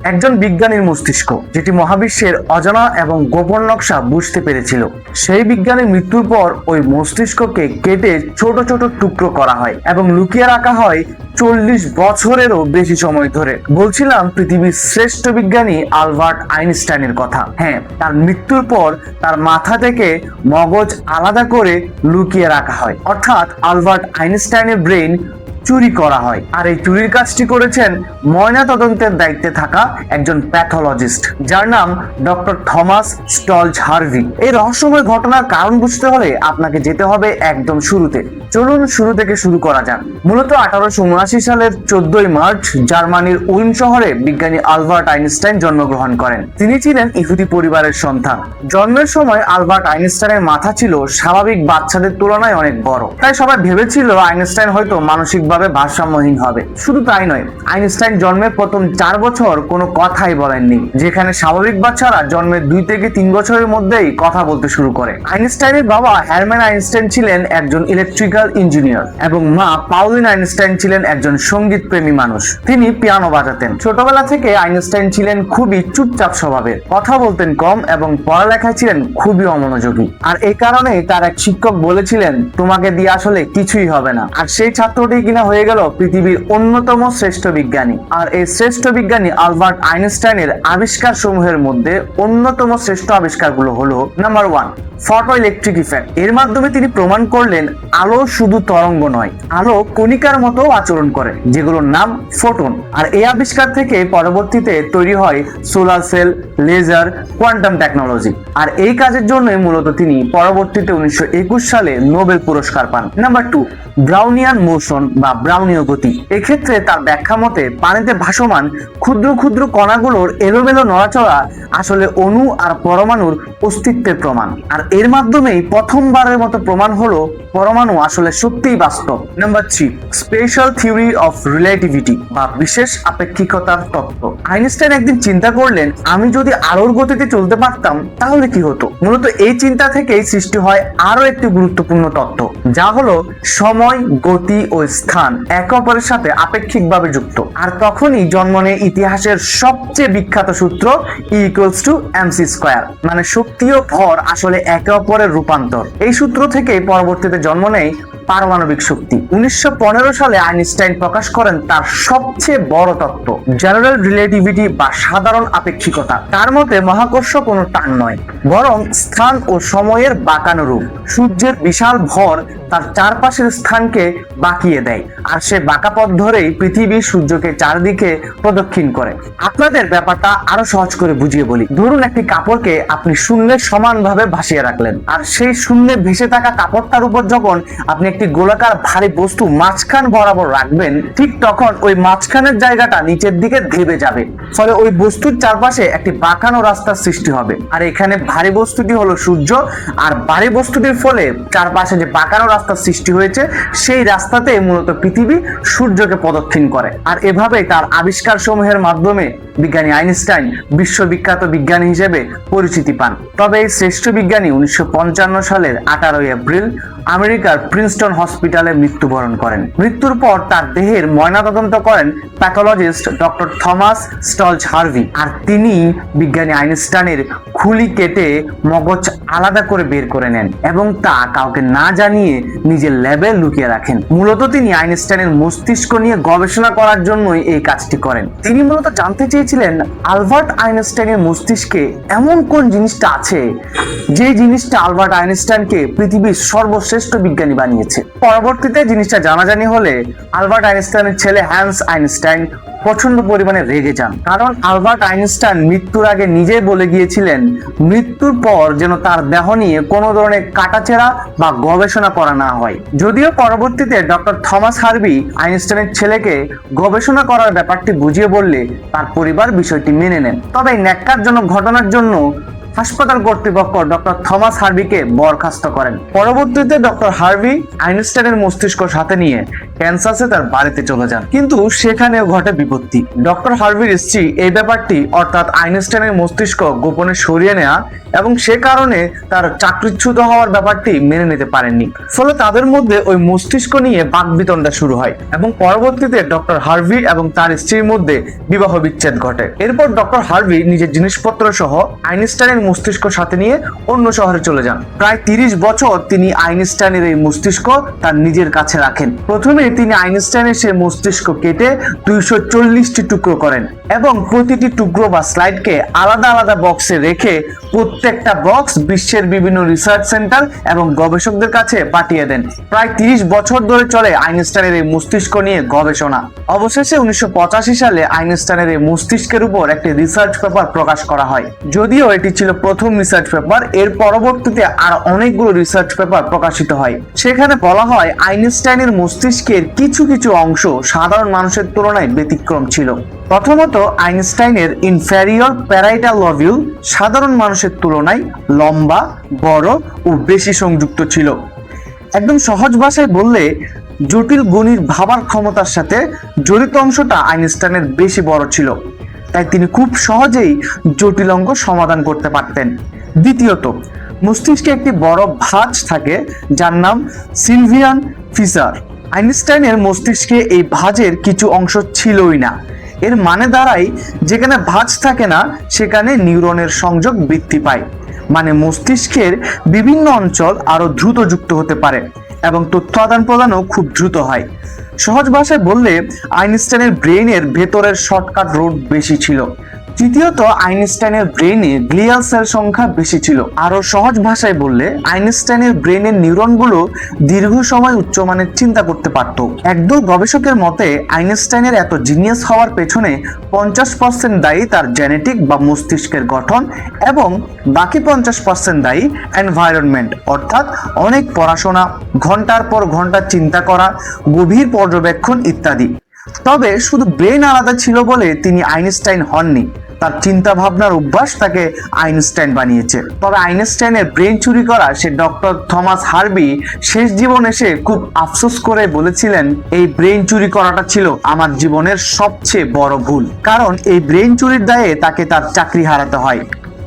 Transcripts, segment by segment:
একজন বিজ্ঞানীর মস্তিষ্ক, যেটি মহাবিশ্বের অজানা এবং গোপন নকশা বুঝতে পেরেছিল। সেই বিজ্ঞানীর মৃত্যুর পর ওই মস্তিষ্ককে কেটে ছোট ছোট টুকরো করা হয় এবং লুকিয়ে রাখা হয় চল্লিশ বছরেরও বেশি সময় ধরে। বলছিলাম পৃথিবীর শ্রেষ্ঠ বিজ্ঞানী আলবার্ট আইনস্টাইনের কথা। হ্যাঁ তার মৃত্যুর পর তার মাথা থেকে মগজ আলাদা করে লুকিয়ে রাখা হয়। অর্থাৎ আলবার্ট আইনস্টাইনের ব্রেন চুরি করা হয়। আর এই চুরির কাজটি করেছেন ময়না তদন্তের দায়িত্বে থাকা একজন প্যাথোলজিস্ট, যার নাম ডক্টর থমাস স্টলজ হার্ভি। এই রহস্যময় ঘটনার কারণ বুঝতে হলে আপনাকে যেতে হবে একদম শুরুতে। চলুন শুরু থেকে শুরু করা যাক। মূলত আঠারোশো উনআশি সালের চোদ্দই মার্চ জার্মানির উইন শহরে বিজ্ঞানী আলবার্ট আইনস্টাইন জন্মগ্রহণ করেন। তিনি ছিলেন ইহুদি পরিবারের সন্তান। জন্মের সময় আলবার্ট আইনস্টাইনের মাথা ছিল স্বাভাবিক বাচ্চাদের তুলনায় অনেক বড়। তাই সবাই ভেবেছিল আইনস্টাইন হয়তো মানসিকভাবে ভারসাম্যহীন হবে। শুধু তাই নয়, আইনস্টাইন জন্মের প্রথম চার বছর কোনো কথাই বলেননি, যেখানে স্বাভাবিক বাচ্চারা জন্মের দুই থেকে তিন বছরের মধ্যেই কথা বলতে শুরু করে। আইনস্টাইনের বাবা হ্যারম্যান আইনস্টাইন ছিলেন একজন ইলেকট্রিক্যাল ইঞ্জিনিয়ার এবং মা পাউলিন আইনস্টাইন ছিলেন একজন সংগীত প্রেমী মানুষ। তিনি পিয়ানো বাজাতেন। ছোটবেলা থেকে আইনস্টাইন ছিলেন খুবই চুপচাপ স্বভাবের। কথা বলতেন কম এবং পড়ালেখায় ছিলেন খুবই অমনোযোগী। আর এই কারণেই তার এক শিক্ষক বলেছিলেন, তোমাকে দিয়ে আসলে কিছুই হবে না। আর সেই ছাত্রটি কিনা হয়ে গেল পৃথিবীর অন্যতম শ্রেষ্ঠ বিজ্ঞানী। আর এই শ্রেষ্ঠ বিজ্ঞানী আলবার্ট আইনস্টাইনের আবিষ্কার সমূহের মধ্যে অন্যতম শ্রেষ্ঠ আবিষ্কারগুলো হলো number one photo electric effect এর মাধ্যমে তিনি প্রমাণ করলেন, আলো শুধু তরঙ্গ নয়, আলো কণিকার মতো আচরণ করে, যেগুলোর নাম ফোটন আর এই আবিষ্কার থেকে পরবর্তীতে তৈরি হয় solar cell laser quantum technology আর এই কাজের জন্যই মূলত তিনি পরবর্তীতে উনিশশো একুশ সালে নোবেল পুরস্কার পান। নাম্বার টু ব্রাউনিয়ান মোশন বা ব্রাউনীয় গতি এক্ষেত্রে তার ব্যাখ্যা মতে, পানিতে ভাসমান ক্ষুদ্র ক্ষুদ্র কণাগুলোর এলোমেলো নড়াচড়া আসলে অণু আর পরমাণুর অস্তিত্বের প্রমাণ। আর এর মাধ্যমেই প্রথমবারের মতো প্রমাণ হলো পরমাণু আসলে সত্যিই বাস্তব। Number three special theory of relativity বা বিশেষ আপেক্ষিকতার তত্ত্ব। আইনস্টাইন একদিন চিন্তা করলেন, আমি যদি আলোর গতিতে চলতে পারতাম, তাহলে কি হতো? মূলত এই চিন্তা থেকেই সৃষ্টি হয় আরও একটি গুরুত্বপূর্ণ তত্ত্ব, যা হলো সময়, গতি ও স্থান। একে অপরের সাথে আপেক্ষিকভাবে যুক্ত। আর তখনই জন্ম নেয় ইতিহাসের সবচেয়ে বিখ্যাত সূত্র ইকুয়ালস টু এমসি স্কোয়ার মানে শক্তি ও ভর আসলে একে অপরের রূপান্তর। এই সূত্র থেকে পরবর্তীতে জন্ম নেয় পারমাণবিক শক্তি। উনিশশো পনেরো সালে আইনস্টাইন প্রকাশ করেন তার সবচেয়ে বড় তত্ত্ব, জেনারেল রিলেটিভিটি বা সাধারণ আপেক্ষিকতা। তার মতে মহাকর্ষ কোনো টান নয়, বরং স্থান ও সময়ের বাঁকানো রূপ সূর্যের বিশাল ভর তার চারপাশের স্থানকে বাঁকিয়ে দেয়, আর সে বাঁকা পথ ধরেই পৃথিবী সূর্যকে চারদিকে প্রদক্ষিণ করে। আপনাদের ব্যাপারটা আরও সহজ করে বুঝিয়ে বলি। ধরুন একটি কাপড়কে আপনি শূন্যে সমানভাবে ভাসিয়ে রাখলেন, আর সেই শূন্যে ভেসে থাকা কাপড়টার উপর যখন আপনি একটি গোলাকার ভারী বস্তু মাঝখান বরাবর রাখবেন, ঠিক তখন ওই মাঝখানের জায়গাটা নিচের দিকে ধেবে যাবে। ফলে ওই বস্তুর চারপাশে একটি বাঁকানো রাস্তার সৃষ্টি হবে। আর এখানে ভারী বস্তুটি হলো সূর্য, আর ভারী বস্তুটির ফলে চারপাশে যে বাঁকানো রাস্তার সৃষ্টি হয়েছে, সেই রাস্তাতে মূলত পৃথিবী সূর্যকে প্রদক্ষিণ করে। আর এভাবে তার আবিষ্কার সমূহের মাধ্যমে বিজ্ঞানী আইনস্টাইন বিশ্ববিখ্যাত বিজ্ঞানী হিসেবে পরিচিতি পান। তবে এই শ্রেষ্ঠ বিজ্ঞানী উনিশশো পঞ্চান্ন সালের আঠারোই এপ্রিল আমেরিকার প্রিন্সটন হসপিটালে মৃত্যুবরণ করেন। মৃত্যুর পর তার দেহের ময়নাতদন্ত করেন pathologist doctor Thomas Stoltz Harvey. আর তিনি বিজ্ঞানী আইনস্টাইনের খুলি কেটে মগজ আলাদা করে বের করে নেন এবং তা কাউকে না জানিয়ে নিজের ল্যাবে লুকিয়ে রাখেন। মূলত তিনি আইনস্টাইনের মস্তিষ্ক নিয়ে গবেষণা করার জন্যই এই কাজটি করেন। তিনি মূলত জানতে চেয়েছিলেন আলবার্ট আইনস্টাইনের মস্তিষ্কে এমন কোন জিনিসটা আছে যে জিনিসটা আলবার্ট আইনস্টাইনকে পৃথিবীর সর্বশ্রেষ্ঠ বিজ্ঞানী বানিয়েছে। পরবর্তীতে জিনিসটা জানাজানি হলে আলবার্ট আইনস্টাইনের ছেলে হ্যান্স আইনস্টাইন প্রচণ্ড পরিমাণে রেগে যান। কারণ আলবার্ট আইনস্টাইন মৃত্যুর আগে নিজেই বলে গিয়েছিলেন, মৃত্যুর পর যেন তার দেহ নিয়ে কোনো ধরনের কাটাছেড়া বা গবেষণা করা না হয়। যদিও পরবর্তীতে ডক্টর থমাস হার্বি আইনস্টাইনের ছেলেকে গবেষণা করার ব্যাপারটি বুঝিয়ে বললে তার পরিবার বিষয়টি মেনে নেন। তবে এই ন্যাক্কারজনক ঘটনার জন্য হাসপাতাল কর্তৃপক্ষ ডক্টর থমাস হার্ভিকে বরখাস্ত করেন। পরবর্তীতে ডক্টর হার্ভি আইনস্টাইনের মস্তিষ্ক সাথে নিয়ে ক্যান্সাসে তার বাড়িতে চলে যান। কিন্তু সেখানেও ঘটে বিপত্তি। ডক্টর হার্ভির স্ত্রী এই ব্যাপারটি, অর্থাৎ আইনস্টাইনের মস্তিষ্ক গোপনে সরিয়ে নেওয়া এবং সে কারণে তার চাকরিচ্যুত হওয়ার ব্যাপারটি মেনে নিতে পারেননি। ফলে তাদের মধ্যে ওই মস্তিষ্ক নিয়ে বাকবিতণ্ডা শুরু হয় এবং পরবর্তীতে ডক্টর হার্ভি এবং তার স্ত্রীর মধ্যে বিবাহ বিচ্ছেদ ঘটে। এরপর ডক্টর হার্ভি নিজের জিনিসপত্র সহ আইনস্টাইনের মস্তিষ্ক সাথে নিয়ে অন্য শহরে চলে যান। প্রায় তিরিশ বছর তিনি আইনস্টাইনের এই মস্তিষ্ক তার নিজের কাছে রাখেন। প্রথমে তিনি আইনস্টাইনের সেই মস্তিষ্ক কেটে দুইশো চল্লিশটি টুকরো করেন এবং প্রতিটি টুকরো বা স্লাইডকে আলাদা আলাদা বক্সে রেখে প্রত্যেকটা বক্স বিশ্বের বিভিন্ন রিসার্চ সেন্টার এবং গবেষকদের কাছে পাঠিয়ে দেন। প্রায় তিরিশ বছর ধরে চলে আইনস্টাইনের এই মস্তিষ্ক নিয়ে গবেষণা। অবশেষে উনিশশো পঁচাশি সালে আইনস্টাইনের এই মস্তিষ্কের উপর একটি রিসার্চ পেপার প্রকাশ করা হয়। যদিও এটি ছিল প্রথম রিসার্চ পেপার এর পরবর্তীতে আর অনেকগুলো রিসার্চ পেপার প্রকাশিত হয়। সেখানে বলা হয়, আইনস্টাইনের মস্তিষ্কের কিছু কিছু অংশ সাধারণ মানুষের তুলনায় ব্যতিক্রম ছিল। প্রথমত, আইনস্টাইনের ইনফেরিয়র প্যারাইটাল লভিউল সাধারণ মানুষের তুলনায় লম্বা, বড় ও বেশি সংযুক্ত ছিল। একদম সহজ ভাষায় বললে, জটিল গণির ভাবার ক্ষমতার সাথে জড়িত অংশটা আইনস্টাইনের বেশি বড় ছিল। তাই তিনি খুব সহজেই জটিল অঙ্ক সমাধান করতে পারতেন। দ্বিতীয়ত, মস্তিষ্কে একটি বড় ভাঁজ থাকে যার নাম সিলভিয়ান ফিসার আইনস্টাইনের মস্তিষ্কে এই ভাঁজের কিছু অংশ ছিলই না। এর মানে দাঁড়ায় যেখানে ভাঁজ থাকে না, সেখানে নিউরনের সংযোগ বৃদ্ধি পায়। মানে মস্তিষ্কের বিভিন্ন অঞ্চল আরও দ্রুত যুক্ত হতে পারে এবং তথ্য আদান প্রদানও খুব দ্রুত হয়। সহজ ভাষায় বললে আইনস্টাইনের ব্রেইনের ভেতরের শর্টকাট রোড বেশি ছিল। তৃতীয়ত, আইনস্টাইনের ব্রেইনে গ্লিয়াল সেল সংখ্যা বেশি ছিল। আরও সহজ ভাষায় বললে, আইনস্টাইনের ব্রেইনের নিউরনগুলো দীর্ঘ সময় উচ্চমানের চিন্তা করতে পারত। একদল গবেষকের মতে, আইনস্টাইনের এত জিনিয়াস হওয়ার পেছনে পঞ্চাশ পার্সেন্ট দায়ী তার জেনেটিক বা মস্তিষ্কের গঠন এবং বাকি পঞ্চাশ পার্সেন্ট দায়ী এনভায়রনমেন্ট অর্থাৎ অনেক পড়াশোনা, ঘণ্টার পর ঘণ্টা চিন্তা করা, গভীর পর্যবেক্ষণ ইত্যাদি। তবে শুধু ব্রেন আলাদা ছিল বলে তিনি আইনস্টাইন হননি। তার চিন্তা ভাবনার অভ্যাস তাকে আইনস্টাইন বানিয়েছে। তবে আইনস্টাইনের ব্রেন চুরি করা সে ডক্টর থমাস হার্বি শেষ জীবন এসে খুব আফসোস করে বলেছিলেন, এই ব্রেন চুরি করাটা ছিল আমার জীবনের সবচেয়ে বড় ভুল। কারণ এই ব্রেন চুরির দায়ে তাকে তার চাকরি হারাতে হয়,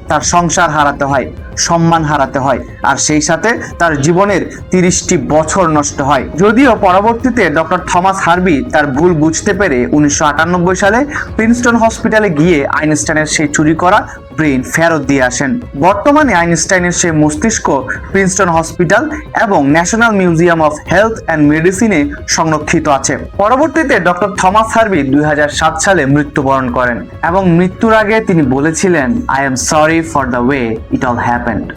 তার সংসার হারাতে হয়। সম্মান হারাতে হয় আর সেই সাথে তার জীবনের তিরিশটি বছর নষ্ট হয়। যদিও পরবর্তীতে ডক্টর থমাস হার্বি তার ভুল বুঝতে পেরে উনিশশো সালে প্রিন্সটন হসপিটালে গিয়ে আইনস্টাইনের সেই চুরি করা ব্রেন ফেরত দিয়ে আসেন। বর্তমানে আইনস্টাইনের সেই মস্তিষ্ক প্রিন্সটন হসপিটাল এবং national museum of health and মেডিসিনে সংরক্ষিত আছে। পরবর্তীতে ডক্টর থমাস হার্বি দুই হাজার সাত সালে মৃত্যুবরণ করেন এবং মৃত্যুর আগে তিনি বলেছিলেন I am sorry for the way it all happened